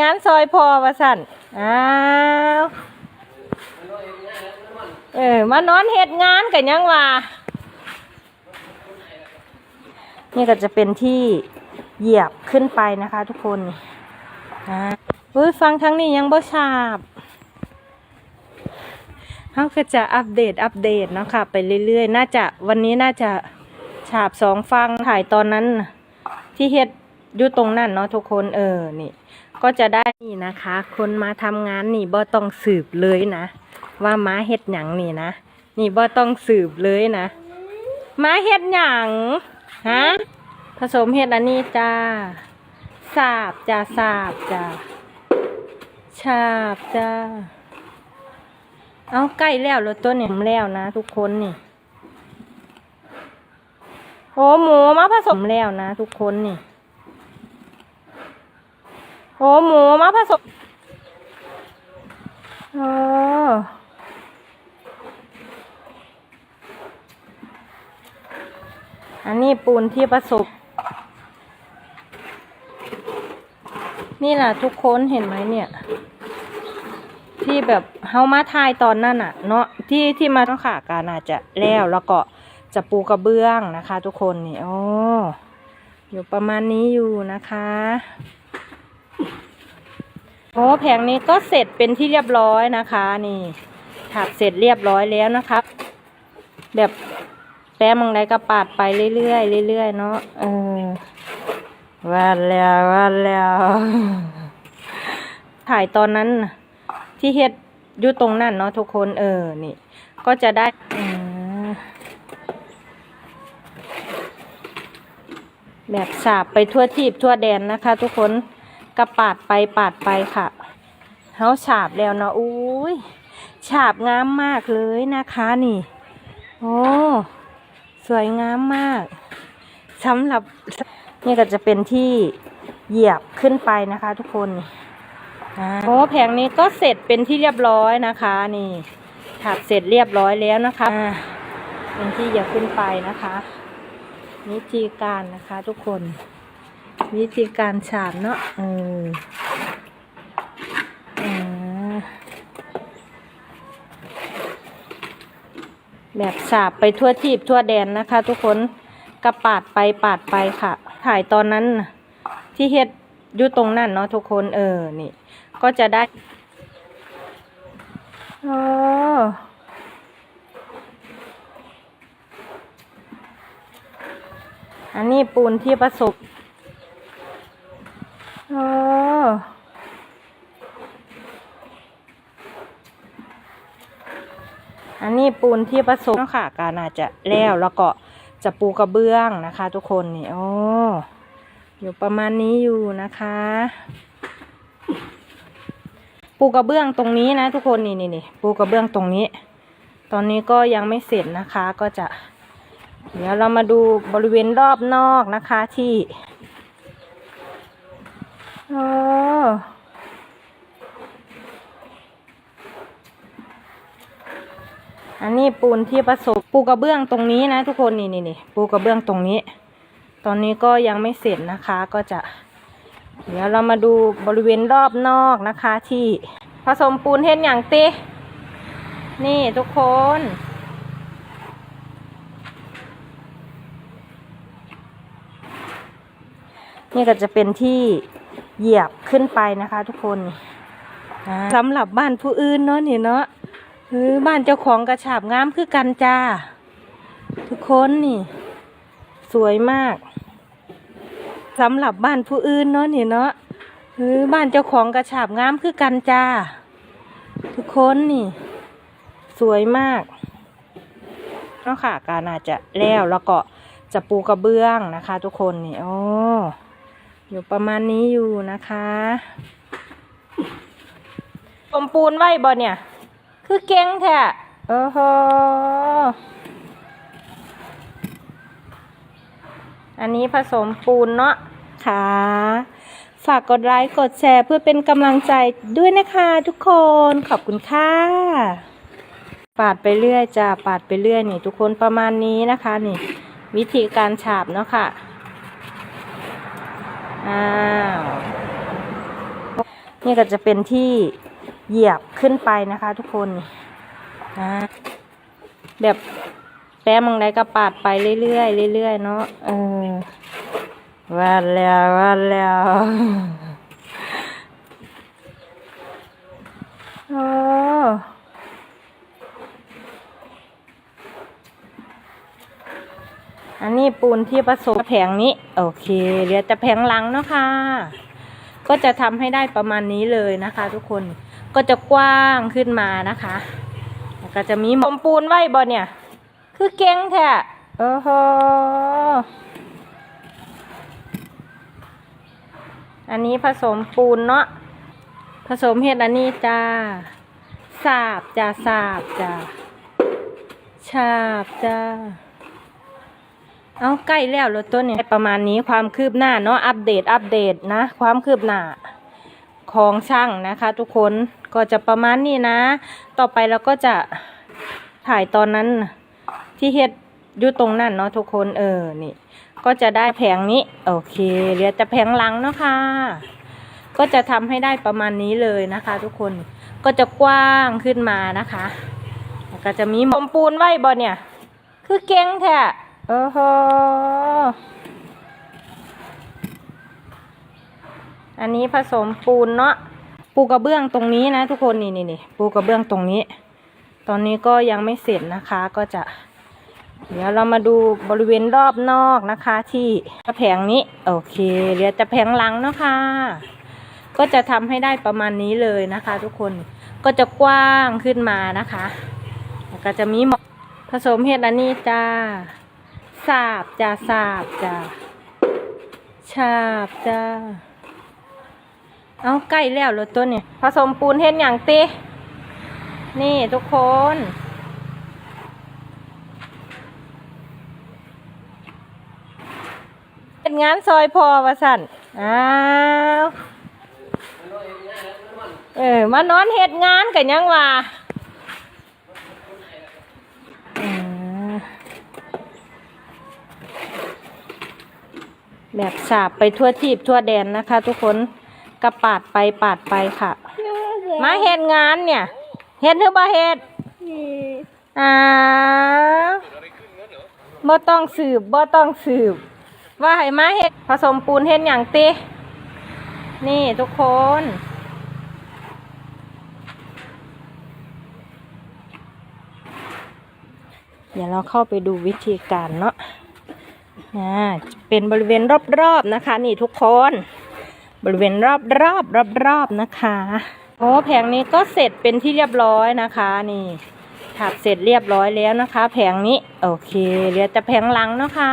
งานซอยพอว่าสั่นอ้าวเออมานอนเฮ็ดงานกันยังว่านี่ก็จะเป็นที่เหยียบขึ้นไปนะคะทุกคนอ่าอุ้ยฟังทั้งนี้ยังบ่ชาบเขาก็จะอัปเดตอัปเดตเนาะค่ะไปเรื่อยๆ น่าจะวันนี้น่าจะฉาบสองฟังถ่ายตอนนั้น ที่เฮ็ดอยู่ตรงนั้นเนาะทุกคนเออนี่ ก็จะได้นี่นะคะ คนมาทำงานนี่บ่ต้องสืบเลยนะ ว่าม้าเฮ็ดหยังนี่นะ นี่บ่ต้องสืบเลยนะ ม้าเฮ็ดหยังฮะผสมเฮ็ดอันนี้จ้าสาบจ้าสาบจ้าชาบจ้าเอาใกล้แล้วรถตัวเนี่ยแล้วนะ ทุกคนนี่โอ้หมูมาผสมแล้วนะ ทุกคนนี่ โอ้หมูมาผสมเอออันนี้ปูนที่ผสมนี่แหละทุกคนเห็นไหมเนี่ย ที่แบบเฮามาทายตอนนั้นอะเนาะที่ที่มาต้องขาการอาจจะแล้วแล้วก็จะปูกระเบื้องนะคะ ทุกคนนี่โอ้อยู่ประมาณนี้อยู่นะคะ อ้แผงนี้ก็เสร็จเป็นที่เรียบร้อยนะคะนี่ถักเสร็จเรียบร้อยแล้วนะครับแบบแป้มังไดก็ปาดไปเรื่อยๆเรื่อยๆเนาะเออว่าแล้วว่าแล้ว ถ่ายตอนนั้นที่เฮ็ดอยู่ตรงนั้นเนาะทุกคนเออนี่ ก็จะได้แบบสาบไปทั่วทีบทั่วแดนนะคะ ทุกคน กระปาดไปปาดไปค่ะเฮาฉาบแล้วเนาะอุ้ยฉาบงามมากเลยนะคะนี่ โอ้สวยงามมากสำหรับนี่ก็จะเป็นที่เหยียบขึ้นไปนะคะทุกคนโอ้แผงนี้ก็เสร็จเป็นที่เรียบร้อยนะคะนี่ถักเสร็จเรียบร้อยแล้วนะคะเป็นที่เหยียบขึ้นไปนะคะวิธีการนะคะทุกคน วิธีการฉาบเนาะเออแบบฉาบไปทั่วทีบทั่วแดนนะคะ ทุกคนกระปาดไปปาดไปค่ะ ถ่ายตอนนั้นที่เฮ็ดอยู่ตรงนั้นเนาะทุกคนเออนี่ ก็จะได้โอ้อันนี้ปูนที่ผสม อ้อันนี้ปูนที่ผสมค่ะการอาจจะแล้วแล้วก็จะปูกระเบื้องนะคะ ทุกคนนี่โอ้อยู่ประมาณนี้อยู่นะคะ ปูกระเบื้องตรงนี้นะ ทุกคนนี่นี่นี่ปูกระเบื้องตรงนี้ ตอนนี้ก็ยังไม่เสร็จนะคะก็จะ เดี๋ยวเรามาดูบริเวณรอบนอกนะคะที่ อ้อันนี้ปูนที่ผสมปูกระเบื้องตรงนี้นะ ทุกคนนี่นี่นี่ปูกระเบื้องตรงนี้ ตอนนี้ก็ยังไม่เสร็จนะคะ ก็จะ เดี๋ยวเรามาดูบริเวณรอบนอกนะคะ ที่ผสมปูนเห็นอย่างตินี่ทุกคน นี่ก็จะเป็นที่ เหยียบขึ้นไปนะคะ ทุกคนสำหรับบ้านผู้อื่นเนาะนี่เนาะเออบ้านเจ้าของกระฉาบงามคือกันจ้า ทุกคนนี่ สวยมากสำหรับบ้านผู้อื่นเนาะนี่เนาะเออบ้านเจ้าของกระฉาบงามคือกันจ้า ทุกคนนี่ สวยมากเนาะค่ะการอาจจะแล้วแล้วก็จะปูกระเบื้องนะคะ ทุกคนนี่โอ้ อยู่ประมาณนี้อยู่นะคะสมปูนไว้บ่เนี่ย คือเก่งแท้โอ้โหอันนี้ผสมปูนเนาะค่ะ ฝากกดไลค์กดแชร์เพื่อเป็นกำลังใจด้วยนะคะทุกคนขอบคุณค่ะ ปาดไปเรื่อยจ้าปาดไปเรื่อยนี่ ทุกคนประมาณนี้นะคะนี่ วิธีการฉาบเนาะค่ะ อ้าวนี่ก็จะเป็นที่เหยียบขึ้นไปนะคะทุกคนนะแบบแป้มองไดก็ปาดไปเรื่อยๆเรื่อยๆเนาะเออว่าแล้วว่าแล้วโอ้ อันนี้ปูนที่ผสมแผงนี้ โอเคเหลือแต่แผงหลังเนาะค่ะก็จะทำให้ได้ประมาณนี้เลยนะคะ ทุกคนก็จะกว้างขึ้นมานะคะแล้วก็จะมีหมอมปูนไว้บ่เนี่ย คือเก่งแท้โอ้โหอันนี้ผสมปูนเนาะผสมเห็ดอันนี้จ้าสาบจ้าสาบจ้าชาบจ้า เอาใกล้แล้วรถต้นเนี่ยประมาณนี้ความคืบหน้าเนาะอัปเดตอัปเดตนะ ความคืบหน้าของช่างนะคะ ทุกคนก็จะประมาณนี้นะ ต่อไปเราก็จะถ่ายตอนนั้นที่เฮ็ดอยู่ตรงนั้นเนาะทุกคนเออนี่ ก็จะได้แผงนี้ โอเคเหลือแต่แผงหลังเนาะค่ะ ก็จะทำให้ได้ประมาณนี้เลยนะคะ ทุกคนก็จะกว้างขึ้นมานะคะก็จะมีหมอมปูนไว้บ่เนี่ย คือเก่งแท้ โอ้โหอันนี้ผสมปูนเนาะปูกระเบื้องตรงนี้นะ ทุกคนนี่นี่นี่ปูกระเบื้องตรงนี้ ตอนนี้ก็ยังไม่เสร็จนะคะ ก็จะ เดี๋ยวเรามาดูบริเวณรอบนอกนะคะ ที่แผงนี้ โอเคเหลือแต่แผงหลังเนาะค่ะก็จะทำให้ได้ประมาณนี้เลยนะคะ ทุกคนก็จะกว้างขึ้นมานะคะแล้วก็จะมีผสมเห็ดอันนี้จ้า สาบจ้าสาบจ้าชาบจ้า เอาใกล้แล้วรถตัวเนี่ยผสมปูนเห็ดอย่างตีนี่ทุกคน เป็นงานซอยพอวะสันอ้าวเออ มานอนเฮ็ดงานกันยังวะ แบบสาบไปทั่วทีบทั่วแดนนะคะ ทุกคนกระปาดไปปาดไปค่ะ มาเฮ็ดงานเนี่ยเฮ็ดหรือบ่เฮ็ดอ้าวบ่ต้องสืบบ่ต้องสืบ ว่าให้มาเฮ็ดผสมปูนเฮ็ดอย่างตินี่ทุกคนเดี๋ยวเราเข้าไปดูวิธีการเนาะ อ่าเป็นบริเวณรอบๆนะคะ นี่ทุกคน บริเวณรอบรอบรอบๆนะคะโอ้แผงนี้ก็เสร็จเป็นที่เรียบร้อยนะคะ นี่ถักเสร็จเรียบร้อยแล้วนะคะ แผงนี้โอเคเหลือแต่แผงหลังนะคะ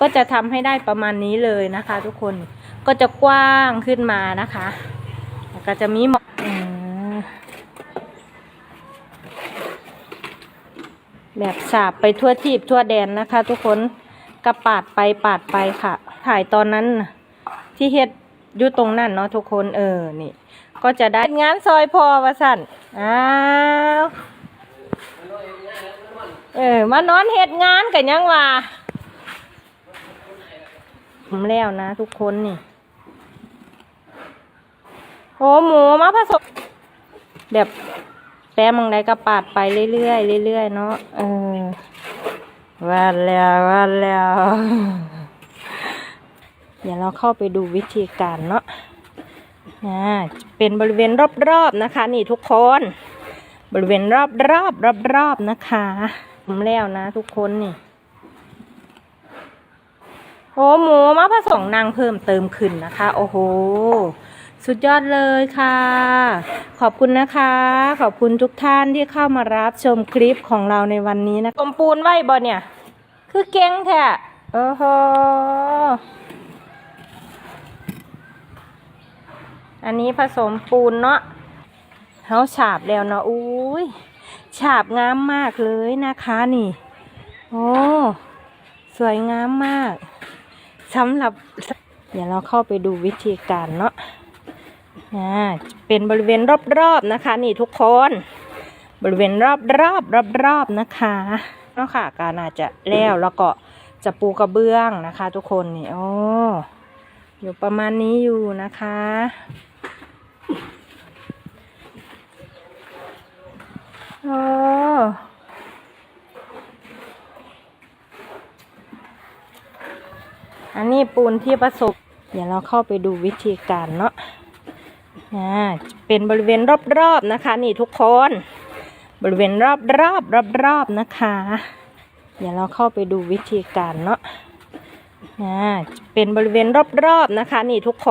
ก็จะทำให้ได้ประมาณนี้เลยนะคะ ทุกคนก็จะกว้างขึ้นมานะคะแล้วก็จะมีหมอกแบบสาบไปทั่วทีบทั่วแดนนะคะ ทุกคน กระปาดไปปาดไปค่ะ ถ่ายตอนนั้นที่เฮ็ดอยู่ตรงนั้นเนาะทุกคนเออนี่ ก็จะได้งานซอยพอวะสันอ้าวเออมานอนเฮ็ดงานกันยังวะผมแล้วนะทุกคนนี่โอ้หมูมาผสมแบบแป้มองใดก็ปาดไปเรื่อยๆเรื่อยๆเนาะเออ ว่าแล้วว่าแล้ว เดี๋ยวเราเข้าไปดูวิธีการเนาะอ่เป็นบริเวณรอบๆนะคะ นี่ทุกคน บริเวณรอบๆรอบๆนะคะผมแล้วนะ ทุกคนนี่โอ้หมูมาผสมนางเพิ่มเติมขึ้นนะคะ โอ้โห สุดยอดเลยค่ะ ขอบคุณนะคะ ขอบคุณทุกท่านที่เข้ามารับชมคลิปของเราในวันนี้นะสมปูนไว้บ่เนี่ย คือเก่งแท้โอ้โหอันนี้ผสมปูนเนาะเฮาฉาบแล้วเนาะอุ้ยฉาบงามมากเลยนะคะนี่ โอ้สวยงามมากสำหรับ เดี๋ยวเราเข้าไปดูวิธีการเนาะ อ่เป็นบริเวณรอบๆนะคะ นี่ทุกคน บริเวณรอบๆรอบๆนะคะเนาะค่ะการอาจจะแล้วแล้วก็จะปูกระเบื้องนะคะ ทุกคนนี่โอ้อยู่ประมาณนี้อยู่นะคะ โอ้อันนี้ปูนที่ประสบ เดี๋ยวเราเข้าไปดูวิธีการเนาะ อ่าเป็นบริเวณรอบๆนะคะ นี่ทุกคน บริเวณรอบๆรอบๆนะคะ เดี๋ยวเราเข้าไปดูวิธีการเนาะอ่าเป็นบริเวณรอบๆนะคะ นี่ทุกคน